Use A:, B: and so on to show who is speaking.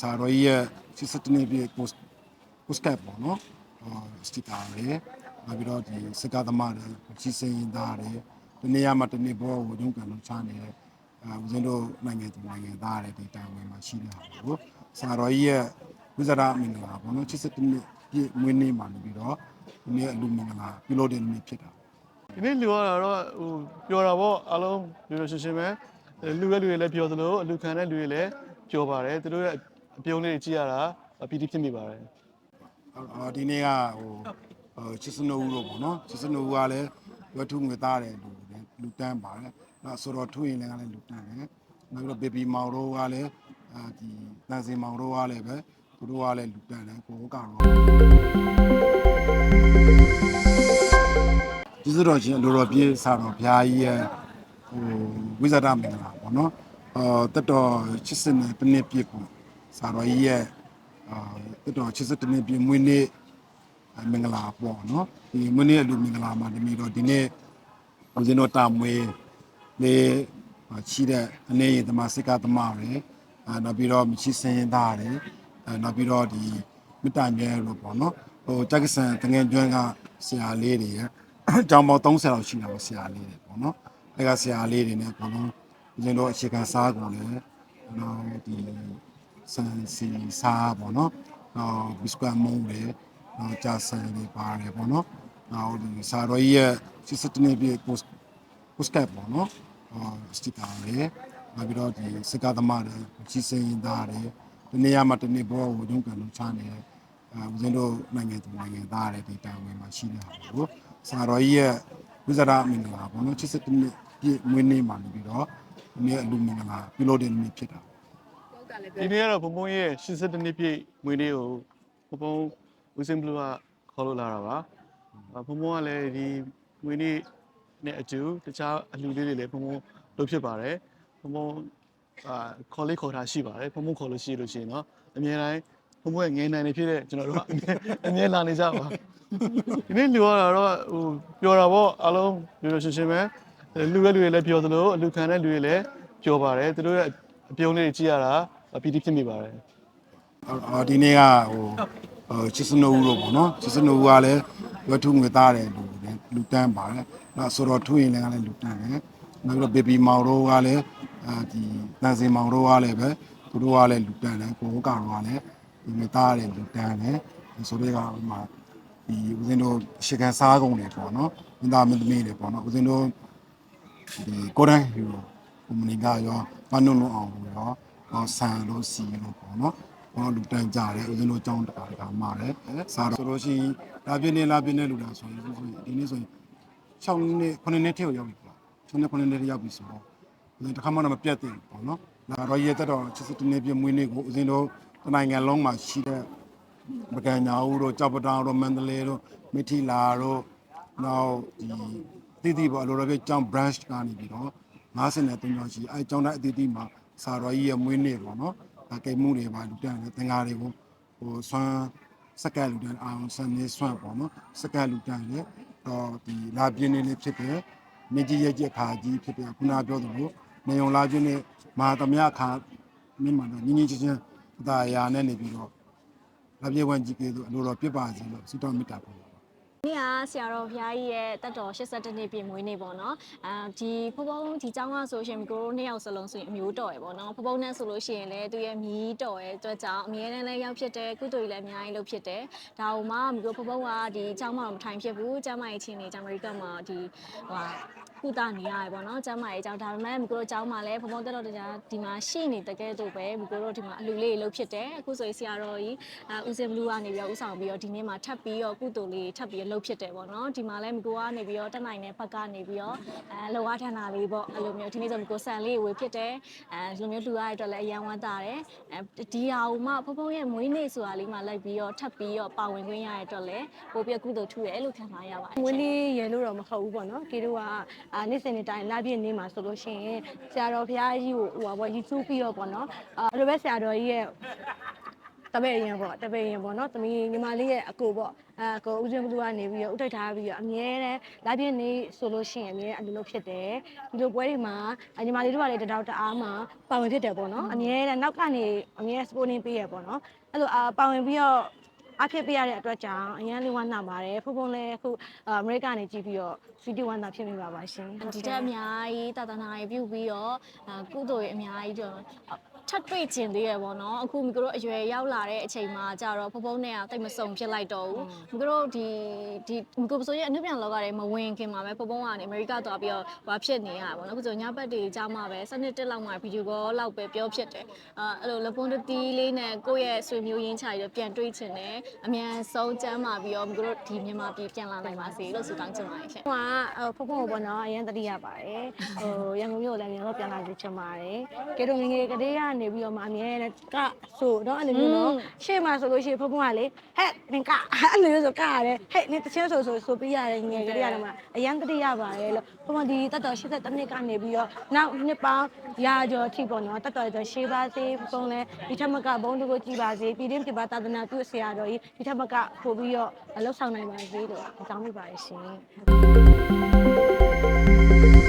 A: ဆာတော်ကြီးရဲ့စစ်စစ်တနေပြည့် post postcard ပေါ့နော်အာစတီကာတွေနောက်ပြီးတော့ဒီစကားသမားတွေကြီးစင်ရင်သားတွေဒီနေရာမှာတနေ့ဘောကိုရုံးကန်လို့ချနေတဲ့အာဦးဇင်းတို့နိုင်ငံသူနိုင်ငံသားတွေဒီတာဝန်မှာရှိနေတာပေါ့ဆာတော်ကြီးရဲ့ဝိဇာရမင်္ဂလာပေါ့နော်စစ်စစ်တနေပြည့်မွေးနေ့မှာနေပြီးတော့ဒီနေ့အလူမင်္ဂလာပြုလုပ်တဲ့နေ့ဖြစ်တာ
B: ဒီနေ့လူရတာတော့ဟိုပြောတာပေါ့အားလုံးလူရရှင်းရှင်းပဲလူရဲ့လူတွေလည်းပြောသလိုအလူခံတဲ့လူတွေလည်းပြောပါတယ်သူတို့ရဲ့ အပြုံးလေးတွေကြည့်ရတာပီတိဖြစ်မိပါတယ်
A: အော်ဒီနေ့ကဟိုဟိုချစ်စနိုဦးလို့ပေါ့နော်ချစ်စနိုဦးကလည်းရွက်ထုငွေသားတယ်လူတယ်လူတန်းပါတယ်နောက်ဆိုတော့ထုရင်လည်းကလည်းလူတန်းတယ်နောက်ပြီးတော့ဘေဘီမောင်တို့ကလည်းအာဒီတန်စင်မောင်တို့ကလည်းပဲသူတို့ကလည်းလူတန်းတယ်ကိုကတော့ဒီစတော့ချင်းလိုတော်ပြေးစာတော်ဘုရားကြီးရဲ့ဟိုဝိဇာတမင်္ဂလာပေါ့နော်အော်တတ်တော်ချစ်စနေတနေ့ပြည့်ပေါ့ စာတော်ကြီးရဲ့အာတတ်တော်ချစ်စတနေ့ပြည့်မွေးနေ့အဲမင်္ဂလာပေါ့နော်ဒီမနေ့အလူမင်္ဂလာမှာဒီနေ့တော့ဒီနေ့ဦးဇင်းတို့တာမွေးလေးရှိတဲ့အနေရသမားစိတ်ကသမားတွေအဲနောက်ပြီးတော့မချီစင်ရင်သားတွေအဲနောက်ပြီးတော့ဒီမတန်ကျဲလို့ပေါ့နော်ဟိုတက္ကဆန်တငယ်ကျွန်းကဆရာလေးတွေရဲ့အကြောင်းပေါင်း30လောက်ရှိတာပေါ့ဆရာလေးတွေပေါ့နော်အဲကဆရာလေးတွေနဲ့ပေါ့နော်ဦးဇင်းတို့အခြေခံစားကုန်တယ်နောက်ဒီ စံစီစားပေါ့နော်နောက်ဘစ်ကွတ်မုံတွေနောက်ကြာဆန်တွေပါတယ်ပေါ့နော်။နောက်ဒီစာရောကြီးရဲ့စစ်စစ်တနေပြည့် post postcard ပေါ့နော်။အာစတီကာတွေနောက်ပြီးတော့ဒီစကားသမားတွေကြီးစင်ရင်သားတွေဒီနေရာမှာတနေ့ဘောကိုရုံးကန်လို့ချနေတဲ့အာဦးဇင်းတို့နိုင်ငံသူနိုင်ငံသားတွေဒီတာဝန်မှာရှိနေတာပေါ့။စာရောကြီးရဲ့ဝိဇာရမင်္ဂလာပေါ့နော်စစ်စစ်တနေပြည့်မွေးနေ့မှာနေပြီးတော့ဒီနေ့အလူမင်္ဂလာပြုလုပ်တဲ့နေ့ဖြစ်တာ။
B: ဒီနေ့ကတော့ဘုံဘုံရဲ့82နှစ်ပြည့်မွေးနေ့ကိုဘုံဘုံဦးစင်ဘလူးကခေါ်လို့လာတာပါဘုံဘုံကလည်းဒီမွေးနေ့နဲ့အတူတခြားအလူလေးတွေလည်းဘုံဘုံလုပ်ဖြစ်ပါတယ်ဘုံဘုံအာခေါ်လေးခေါ်ထားရှိပါတယ်ဘုံဘုံခေါ်လို့ရှိလို့ရှိရင်တော့အများတိုင်းဘုံဘုံရဲ့ငယ်နိုင်နေဖြစ်တဲ့ကျွန်တော်တို့ကအမြဲအမြဲလာနေကြပါဒီနေ့လူရတာတော့ဟိုပြောတာပေါ့အားလုံးလူရရှင်းရှင်းပဲလူရဲ့လူတွေလည်းပြောသလိုအလူခံတဲ့လူတွေလည်းပြောပါတယ်သူတို့ရဲ့အပြုံးလေးတွေကြည့်ရတာ ပီတိဖြစ်မိပါတယ်
A: အော်ဒီနေ့ကဟိုဟိုချစ်စနိုဦးလို့ပေါ့နော်ချစ်စနိုဦးကလည်းရွက်ထုငွေသားတယ်လူတယ်လူတန်းပါတယ်နောက်ဆိုတော့ထုရင်လည်းကလည်းလူတန်းတယ်နောက်ပြီးတော့ဘေဘီမောင်တို့ကလည်းအာဒီတန်စင်မောင်တို့ကလည်းပဲသူတို့ကလည်းလူတန်းတယ်ကိုကတော့ကလည်းဒီငွေသားတယ်လူတန်းတယ်ဆိုတော့ကဟိုမှာဒီဦးဇင်းတို့ရှေကန်စားကုန်တွေပေါ့နော်မင်းသားမင်းသမီးတွေပေါ့နော်ဦးဇင်းတို့ဒီကိုရန်ဟီရိုကွန်မြူနီကရောမနုံလုံးအောင်လို့ရောဟော ဆန်လို့စီလို့ပေါ့နော်ဘောလူတန်းကြတယ်ဦးဇင်းတို့အကြောင်းတကာတကာမှာတယ်စားတော့ဆိုလို့ရှိရင်လာပြင်းနေလာပြင်းနေလူတာဆိုရင်ဆိုရင်ဒီနေ့ဆိုရင်6နှစ်9နှစ်ထဲကိုရောက်ပြီပေါ့6နှစ်9နှစ်ထဲရောက်ပြီဆိုတော့ဦးဇင်းတစ်ခါမှတော့မပြတ်သေးဘူးပေါ့နော်လာတော့ရဲတက်တော့ချစ်စစ်တနေပြမွေးနေ့ကိုဦးဇင်းတို့တနိုင်ငံလုံးမှာရှိတဲ့ပကံညာဦးတို့ကြောက်ပတောင်တို့မန္တလေးတို့မိထီလာတို့နောက်ဒီတည်တည်ပေါ့အလိုတော်ပြကျောင်း branch ကနေပြီးတော့90နဲ့3ကျောင်းရှိအဲကျောင်းတိုင်းအတည်တည်မှာ စာတော်ကြီးရဲ့မွေးနေ့ပေါ့နော်ဒါကိမှုတွေပါလူတန်းတယ်သင်္ကားတွေကိုဟိုဆွမ်းစက္ကန့်လူတန်းအောင်စနေဆွမ်းပေါ့နော်စက္ကန့်လူတန်းလေတော့ဒီလာပြင်းနေလေးဖြစ်တယ်နေကြီးရဲ့ချက်ခါကြီးဖြစ်တယ်ခုနပြောသလိုနေုံလာခြင်းနဲ့မဟာသမယခါမြင့်မှာတော့ညီညီချင်းချင်းအသာအရာနဲ့နေပြီးတော့လာပြေဝန်ကြီးကဲဆိုအလိုတော်ပြစ်ပါစေလို့ဆုတောင်းမေတ္တာပို့
C: နေ့ကဆရာတော်ဘုရားကြီးရဲ့တက်တော်82နှစ်ပြည့်မွေးနေ့ပေါ့နော်အာဒီဖုံဖုံဒီကျောင်းကဆိုရှင်ကိုတို့နှစ်ယောက်စလုံးဆိုရင်အမျိုးတော်ရယ်ပေါ့နော်ဖုံဖုံနဲ့ဆိုလို့ရှိရင်လည်းသူရဲ့မြီးတော်ရဲ့အတွက်ကြောင့်အမြဲတမ်းလည်းရောက်ဖြစ်တယ်ကုသိုလ်ကြီးလည်းအများကြီးလုပ်ဖြစ်တယ်ဒါဟိုမှမျိုးဖုံဖုံကဒီကျောင်းမှာတော့မထိုင်ဖြစ်ဘူးကျောင်းမကြီးချင်းနေကျောင်းအမေရိကမှာဒီဟို ဟာကုသနေရတယ်ပေါ့နော်ကျောင်းမကြီးကျောင်းဒါပေမဲ့မျိုးတို့ကျောင်းမှာလည်းဖုံဖုံတက်တော်တရားဒီမှာရှိနေတကယ်တော့ပဲမျိုးတို့ဒီမှာအလူလေးတွေလုပ်ဖြစ်တယ်အခုဆိုရင်ဆရာတော်ကြီးအာဦးစင်ဘလူးကနေပြီးတော့ဥဆောင်ပြီးတော့ဒီနေ့မှာထပ်ပြီးတော့ကုသိုလ်လေးထပ်ပြီးလုပ်ဖြစ်တယ်ပေါ့နော်ဒီမှာလည်းမကိုကနေပြီးတော့တက်နိုင်တဲ့ဘက်ကနေပြီးတော့အဲလောကဌာနလေးပေါ့အဲ့လိုမျိုးဒီနေ့ဆိုမကိုဆန်လေးဝေဖြစ်တယ်အဲဒီလိုမျိုးလူရတဲ့အတွက်လည်းအရန်ဝမ်းသာတယ်အဲဒီဟာဟိုမှဖုံဖုံရဲ့မွေးနေ့ဆိုတာလေးမှလိုက်ပြီးတော့ထပ်ပြီးတော့ပါဝင်ခွင့်ရတဲ့အတွက်လည်းပိုပြီးကုသိုလ်ထူတယ်လို့ခံစားရပါတယ်
D: ဝင်းလေးရဲလို့တော့မဟုတ်ဘူးပေါ့နော်ကေတို့ကအာနေ့စဉ်နေ့တိုင်းလာပြည့်နေ့မှာဆိုလို့ရှိရင်ဆရာတော်ဘုရားကြီးကိုဟိုပါပေါ့ရီစုပြီးတော့ပေါ့နော်အာအဲ့လိုပဲဆရာတော်ကြီးရဲ့တပည့်ရင်ပေါ့တပည့်ရင်ပေါ့နော်သမီးညီမလေးရဲ့အကိုပေါ့အဲအကိုဦးစင်ဘလူကနေပြီးတော့ဥထိုက်ထားပြီးတော့အမြဲတမ်းလာပြည့်နေဆိုလို့ရှိရင်အမြဲအလိုလိုဖြစ်တယ်ဒီလိုပွဲတွေမှာအညီမလေးတို့ကလည်းတတောက်တအားမှာပါဝင်ဖြစ်တယ်ပေါ့နော်အမြဲတမ်းနောက်ကနေအမြဲ supporting ပေးရပေါ့နော်အဲ့လိုအာပါဝင်ပြီးတော့ အဖြစ်ပေးရတဲ့အတွက်ကြောင့်အရန်လေးဝမ်းသာပါတယ်ဖုန်းဖုန်းလည်းအခုအာအမေရိကနေကြည့်ပြီးတော့ဗီဒီယိုဝမ်းသာဖြစ်နေပါပါရှင်
C: ဒီတက်အများကြီးတာသနာရေးပြုပြီးတော့အာကုသိုလ်ရေးအများကြီးတော့ ထပ်တွေ့ကျင်သေးရပေါ့နော်အခုမိတို့အရွယ်ရောက်လာတဲ့အချိန်မှာကြတော့ဖဖုံးနဲ့ကတိတ်မစုံဖြစ်လိုက်တော့ဘူးမိတို့ဒီဒီမိကိုဆိုရင်အနုပြန်လောကတွေမဝင်ခင်မှာပဲဖဖုံးကနေအမေရိကသွားပြီးတော့ဘာဖြစ်နေရတာပေါ့နော်အခုဆိုညဘက်တွေကြားမှာပဲစနစ်တက်လောက်မှဗီဒီယိုကောလောက်ပဲပြောဖြစ်တယ်အာအဲ့လိုလပွန်တတီးလေးနဲ့ကိုယ့်ရဲ့ဆွေမျိုးရင်းချရတော့ပြန်တွေ့ချင်တယ်အမြန်ဆုံးကျမ်းမာပြီးတော့မိတို့ဒီမြန်မာပြည်ပြန်လာနိုင်ပါစေလို့ဆုတောင်းချင်ပါတယ်ရှင်
D: ဟိုကဖုန်းဖုန်းပေါ့နော်အရင်တတိရပါတယ်ဟိုရန်ကုန်မြို့လည်းမြန်တော့ပြန်လာကြချင်ပါတယ်ကဲတော့ငယ်ငယ်ကလေးကနေပြီးတော့မှအမြဲတမ်းကဆိုတော့အဲ့လိုမျိုးနော်ရှေ့မှာဆိုလို့ရှိရင်ဖုန်းဖုန်းကလေဟဲ့နင်ကအဲ့လိုမျိုးဆိုကရတယ်ဟဲ့နင်တချင်းဆိုဆိုဆိုပြရတယ်ငယ်ကလေးရတယ်မှာအရင်တတိရပါတယ်လို့ဖုန်းဖုန်းဒီတက်တော်83နှစ်ကနေပြီးတော့နောက်နှစ်ပေါင်းရာကျော်ထိပေါ့နော်တက်တော်ကျော်ရှေးပါစေဖုန်းလဲဒီထက်မကဘုံတကိုကြည်ပါစေပြည်တင်းပြပါသာသနာပြုဆရာတော်ကြီးဒီထက်မကပို့ပြီးတော့လှုပ်ဆောင်နိုင်ပါစေလို့အကြောင်းပြပါတယ်ရှင်